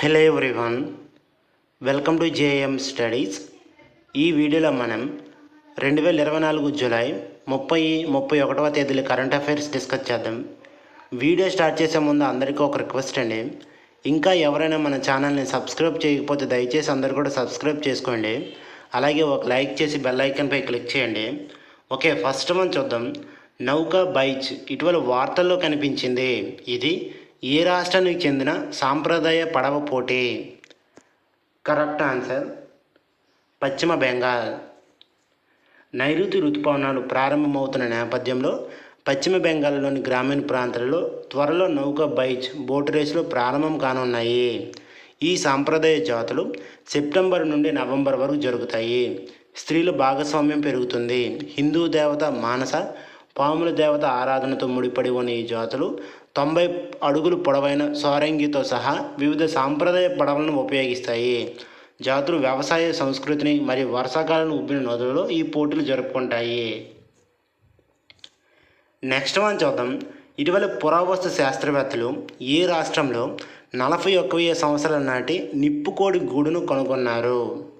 Hello everyone welcome to JM studies ఈ వీడియోలో మనం రెండు వేల ఇరవై నాలుగు జూలై ముప్పై ముప్పై ఒకటవ తేదీల కరెంట్ అఫైర్స్ డిస్కస్ చేద్దాం. వీడియో స్టార్ట్ చేసే ముందు అందరికీ ఒక రిక్వెస్ట్ అండి. ఇంకా ఎవరైనా మన ఛానల్ని సబ్స్క్రైబ్ చేయకపోతే దయచేసి అందరు కూడా సబ్స్క్రైబ్ చేసుకోండి. అలాగే ఒక లైక్ చేసి బెల్ ఐకాన్పై క్లిక్ చేయండి. ఓకే ఫస్ట్ మనం చూద్దాం. నౌకా బైచ్ ఇటీవల వార్తల్లో కనిపించింది ఇది ఏ రాష్ట్రానికి చెందిన సాంప్రదాయ పడవ పోటీ? కరెక్ట్ ఆన్సర్ పశ్చిమ బెంగాల్. నైరుతి రుతుపవనాలు ప్రారంభమవుతున్న నేపథ్యంలో పశ్చిమ బెంగాల్లోని గ్రామీణ ప్రాంతాలలో త్వరలో నౌక బైచ్ బోట్ రేసులు ప్రారంభం కానున్నాయి. ఈ సాంప్రదాయ జాతులు సెప్టెంబర్ నుండి నవంబర్ వరకు జరుగుతాయి. స్త్రీల భాగస్వామ్యం పెరుగుతుంది. హిందూ దేవత మానస పాముల దేవత ఆరాధనతో ముడిపడి ఉన్న ఈ జాతులు తొంభై అడుగులు పొడవైన సోరంగితో సహా వివిధ సాంప్రదాయ పడవలను ఉపయోగిస్తాయి. జాతులు వ్యవసాయ సంస్కృతిని మరియు వర్షాకాలం ఉబ్బిన నదులలో ఈ పోటీలు జరుపుకుంటాయి. నెక్స్ట్ వన్ చూద్దాం. ఇటీవల పురావస్తు శాస్త్రవేత్తలు ఏ రాష్ట్రంలో నలభై ఒక్క వెయ్యి సంవత్సరాల నాటి నిప్పుకోడి గూడును కనుగొన్నారు.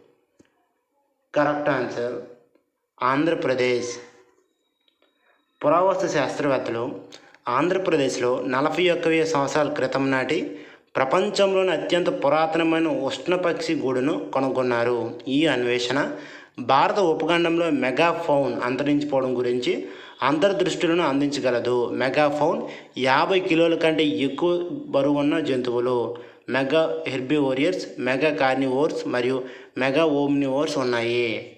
Correct answer Andhra Pradesh. పురావస్తు శాస్త్రవేత్తలు ఆంధ్రప్రదేశ్లో నలభై ఒక్క వెయ్యి సంవత్సరాల క్రితం నాటి ప్రపంచంలోని అత్యంత పురాతనమైన ఉష్ణపక్షి గూడును కనుగొన్నారు. ఈ అన్వేషణ భారత ఉపఖండంలో మెగాఫౌన్ అంతరించిపోవడం గురించి అంతర్దృష్టులను అందించగలదు. మెగాఫౌన్ యాభై కిలోల కంటే ఎక్కువ బరువున్న జంతువులు మెగా హెర్బివోరియర్స్ మెగా కార్నివోర్స్ మరియు మెగా ఓమ్నివోర్స్ ఉన్నాయి.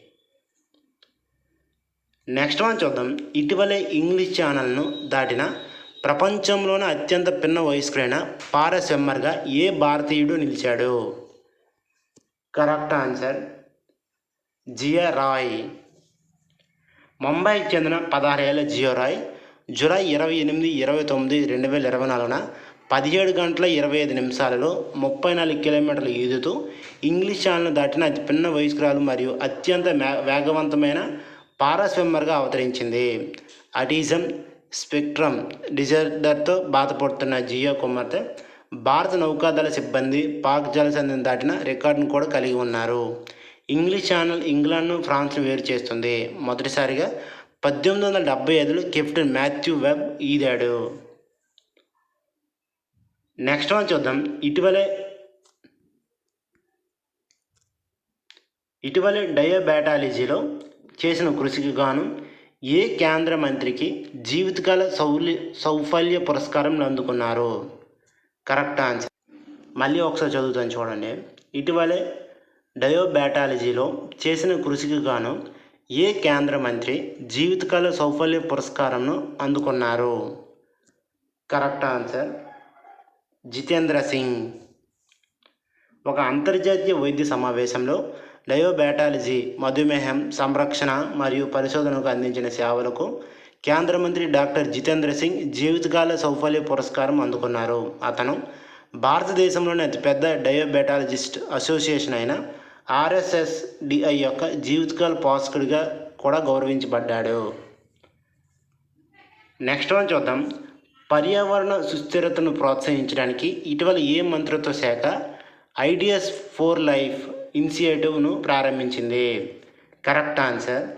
నెక్స్ట్ మనం చూద్దాం. ఇటీవలే ఇంగ్లీష్ ఛానల్ను దాటిన ప్రపంచంలోనే అత్యంత పిన్న వయస్కుడైన పారస్విమ్మర్గా ఏ భారతీయుడు నిలిచాడు? Correct answer Jiya Rai. ముంబైకి చెందిన పదహారేళ్ళ జియో రాయ్ జూలై ఇరవై ఎనిమిది ఇరవై తొమ్మిది రెండు వేల ఇరవై నాలుగున పదిహేడు గంటల ఇరవై ఐదు నిమిషాలలో ముప్పై నాలుగు కిలోమీటర్లు ఈదుతూ ఇంగ్లీష్ ఛానల్ దాటిన అతి పిన్న వయస్కురాలు మరియు అత్యంత మే- వేగవంతమైన పారాస్విమ్మర్గా అవతరించింది. అటిజం స్పెక్ట్రమ్ డిజార్డర్తో బాధపడుతున్న జియో కుమార్తె భారత నౌకాదళ సిబ్బంది పాక్ జలసంధిని దాటిన రికార్డును కూడా కలిగి ఉన్నారు. ఇంగ్లీష్ ఛానల్ ఇంగ్లాండ్ను ఫ్రాన్స్ను వేరు చేస్తుంది. మొదటిసారిగా పద్దెనిమిది వందల డెబ్బై ఐదులో కెప్టెన్ మాథ్యూ వెబ్ ఈదాడు. నెక్స్ట్ వన్ చూద్దాం. ఇటీవలే ఇటీవలే డయోబ్యాటాలజీలో చేసిన కృషికి గాను ఏ కేంద్ర మంత్రికి జీవితకాల సౌల్య సౌఫల్య పురస్కారం అందుకున్నారు కరెక్ట్ ఆన్సర్. మళ్ళీ ఒకసారి చదువుతాను చూడండి. ఇటీవలే డయోబ్యాటాలజీలో చేసిన కృషికి గాను ఏ కేంద్ర మంత్రి జీవితకాల సౌఫల్య పురస్కారంను అందుకున్నారు? Correct answer. జితేంద్ర సింగ్. ఒక అంతర్జాతీయ వైద్య సమావేశంలో డయోబ్యాటాలజీ మధుమేహం సంరక్షణ మరియు పరిశోధనకు అందించిన సేవలకు కేంద్ర మంత్రి డాక్టర్ జితేంద్ర సింగ్ జీవితకాల సౌఫల్య పురస్కారం అందుకున్నారు. అతను భారతదేశంలోని అతిపెద్ద డయోబెటాలజిస్ట్ అసోసియేషన్ అయిన ఆర్ఎస్ఎస్డిఐ యొక్క జీవితకాల పాస్కుడిగా కూడా గౌరవించబడ్డాడు. నెక్స్ట్ వన్ చూద్దాం. పర్యావరణ సుస్థిరతను ప్రోత్సహించడానికి ఇటీవల ఏ మంత్రిత్వ శాఖ ఐడియస్ ఫోర్ లైఫ్ ఇనిషియేటివ్ను ప్రారంభించింది. Correct answer.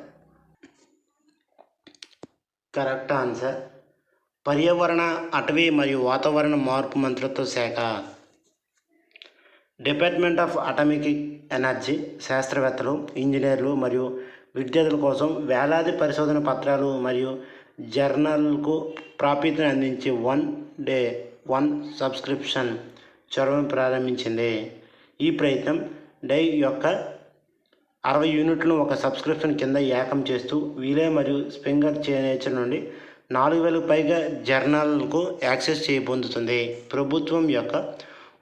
Correct answer. పర్యావరణ అటవీ మరియు వాతావరణ మార్పు మంత్రిత్వ శాఖ. డిపార్ట్మెంట్ ఆఫ్ అటామిక్ ఎనర్జీ శాస్త్రవేత్తలు ఇంజనీర్లు మరియు విద్యార్థుల కోసం వేలాది పరిశోధన పత్రాలు మరియు జర్నల్కు ప్రాప్యతను అందించే వన్ డే వన్ సబ్స్క్రిప్షన్ చొరవను ప్రారంభించింది. ఈ ప్రయత్నం డై యొక్క అరవై యూనిట్లను ఒక సబ్స్క్రిప్షన్ కింద ఏకం చేస్తూ వీలే మరియు స్ప్రింగర్ నేచర్ నుండి నాలుగు వేలకు పైగా జర్నల్కు యాక్సెస్ చేయబొందుతుంది ప్రభుత్వం యొక్క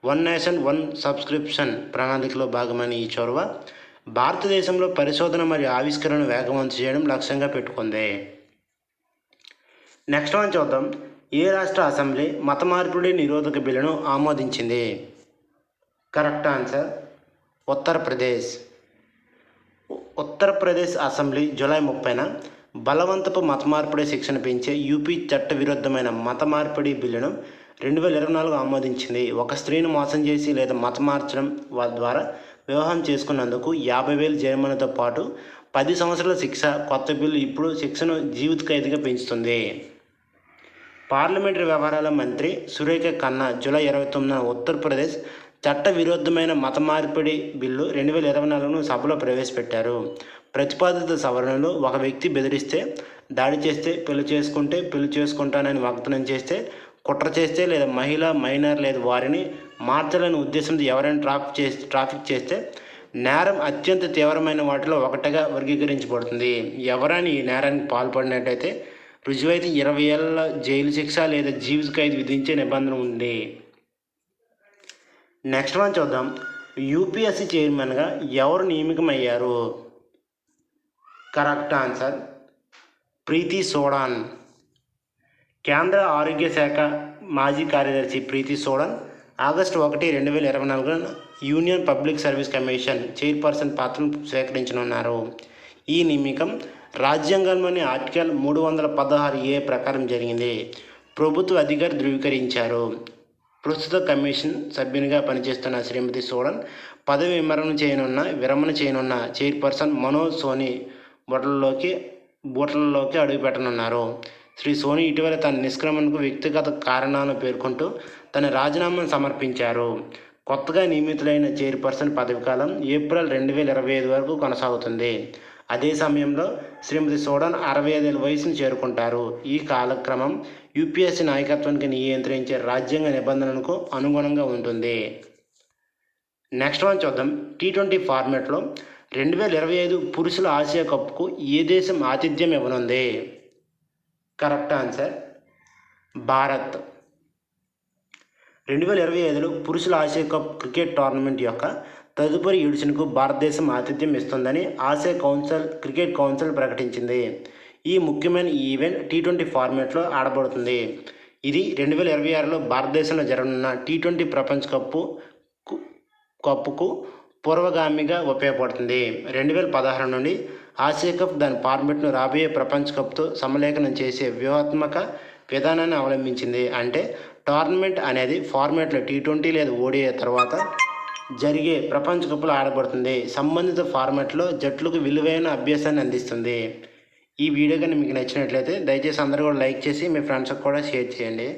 వన్ నేషన్ వన్ సబ్స్క్రిప్షన్ ప్రణాళికలో భాగమైన ఈ చొరవ భారతదేశంలో పరిశోధన మరియు ఆవిష్కరణను వేగవంతం చేయడం లక్ష్యంగా పెట్టుకుంది. నెక్స్ట్ వన్ చూద్దాం. ఏ రాష్ట్ర అసెంబ్లీ మత మార్పిడి నిరోధక బిల్లును ఆమోదించింది? Correct answer Uttar Pradesh. Uttar Pradesh assembly July ముప్పైన బలవంతపు మత మార్పిడి శిక్షణ పెంచే యూపీ చట్ట విరుద్ధమైన మత మార్పిడి బిల్లును రెండు వేల ఇరవై నాలుగు ఆమోదించింది. ఒక స్త్రీని మోసం చేసి లేదా మత మార్చడం ద్వారా వివాహం చేసుకున్నందుకు యాభై వేలు జరిమానాతో పాటు పది సంవత్సరాల శిక్ష కొత్త బిల్లు ఇప్పుడు శిక్షను జీవిత ఖైదుగా పెంచుతుంది. పార్లమెంటరీ వ్యవహారాల మంత్రి సురేఖ ఖన్నా జూలై ఇరవై తొమ్మిదిన ఉత్తరప్రదేశ్ చట్ట విరుద్ధమైన మత మార్పిడి బిల్లు రెండు వేల ఇరవై నాలుగును సభలో ప్రవేశపెట్టారు. ప్రతిపాదిత సవరణలు ఒక వ్యక్తి బెదిరిస్తే దాడి చేస్తే పెళ్ళి చేసుకుంటే పెళ్ళి చేసుకుంటానని వాగ్దానం చేస్తే కుట్ర చేస్తే లేదా మహిళ మైనర్ లేదా వారిని మార్చాలని ఉద్దేశంతో ఎవరైనా ట్రాఫిక్ చేస్తే ట్రాఫిక్ చేస్తే నేరం అత్యంత తీవ్రమైన వాటిలో ఒకటిగా వర్గీకరించబడుతుంది. ఎవరైనా ఈ నేరానికి పాల్పడినట్టయితే రుజువైతే ఇరవై ఏళ్ళ జైలు శిక్ష లేదా జీవిత ఖైదు విధించే నిబంధన ఉంది. నెక్స్ట్ మనం చూద్దాం. యూపీఎస్సీ చైర్మన్గా ఎవరు నియమికమయ్యారు? కరెక్ట్ ఆన్సర్ ప్రీతి సోడాన్. కేంద్ర ఆరోగ్య శాఖ మాజీ కార్యదర్శి ప్రీతి సోడన్ ఆగస్టు ఒకటి రెండు వేల ఇరవై నాలుగున union public service commission chairperson పాత్రను స్వీకరించనున్నారు. ఈ నియమికం రాజ్యాంగంలోని ఆర్టికల్ మూడు వందల పదహారు ఏ ప్రకారం జరిగింది. ప్రభుత్వ అధికారి ధృవీకరించారు. ప్రస్తుత కమిషన్ సభ్యునిగా పనిచేస్తున్న శ్రీమతి సోడన్ పదవి విమరణ చేయనున్న విరమణ చేయనున్న చైర్పర్సన్ మనోజ్ సోని బొటలలోకి బూటలలోకి అడుగుపెట్టనున్నారు. శ్రీ సోని ఇటీవల తన నిష్క్రమణకు వ్యక్తిగత కారణాలను పేర్కొంటూ తన రాజీనామాను సమర్పించారు. కొత్తగా నియమితులైన చైర్పర్సన్ పదవి కాలం ఏప్రిల్ రెండు వేల ఇరవై ఐదు వరకు కొనసాగుతుంది. అదే సమయంలో శ్రీమతి సోడన్ అరవై ఐదేళ్ళ వయసును చేరుకుంటారు. ఈ కాలక్రమం యూపీఎస్సీ నాయకత్వానికి నియంత్రించే రాజ్యాంగ నిబంధనలకు అనుగుణంగా ఉంటుంది. నెక్స్ట్ వన్ చూద్దాం. టీ ట్వంటీ ఫార్మాట్లో రెండు వేల ఇరవై ఐదు పురుషుల ఆసియా కప్కు ఏ దేశం ఆతిథ్యం ఇవ్వనుంది? Correct answer Bharat. రెండు వేల ఇరవై ఐదులో పురుషుల ఆసియా కప్ క్రికెట్ టోర్నమెంట్ యొక్క తదుపరి ఎడిషన్కు భారతదేశం ఆతిథ్యం ఇస్తుందని ఆసియా కౌన్సిల్ క్రికెట్ కౌన్సిల్ ప్రకటించింది. ఈ ముఖ్యమైన ఈవెంట్ టీ ట్వంటీ ఫార్మాట్లో ఆడబడుతుంది. ఇది రెండు వేల ఇరవై ఆరులో భారతదేశంలో జరగనున్న టీ ట్వంటీ ప్రపంచ కప్పు కు- కప్పుకు పూర్వగామిగా ఉపయోగపడుతుంది. రెండు వేల పదహారు నుండి ఆసియా కప్ దాని ఫార్మెట్ను రాబోయే ప్రపంచ కప్తో సమలేఖనం చేసే వ్యూహాత్మక విధానాన్ని అవలంబించింది. అంటే టోర్నమెంట్ అనేది ఫార్మాట్లో టీ ట్వంటీ లేదా ఓడిఏ తర్వాత జరిగే ప్రపంచ కప్పులు ఆడబడుతుంది. సంబంధిత ఫార్మాట్లో జట్లకు విలువైన అభ్యాసాన్ని అందిస్తుంది. ఈ వీడియో కానీ మీకు నచ్చినట్లయితే దయచేసి అందరూ కూడా లైక్ చేసి మీ ఫ్రెండ్స్కి కూడా షేర్ చేయండి.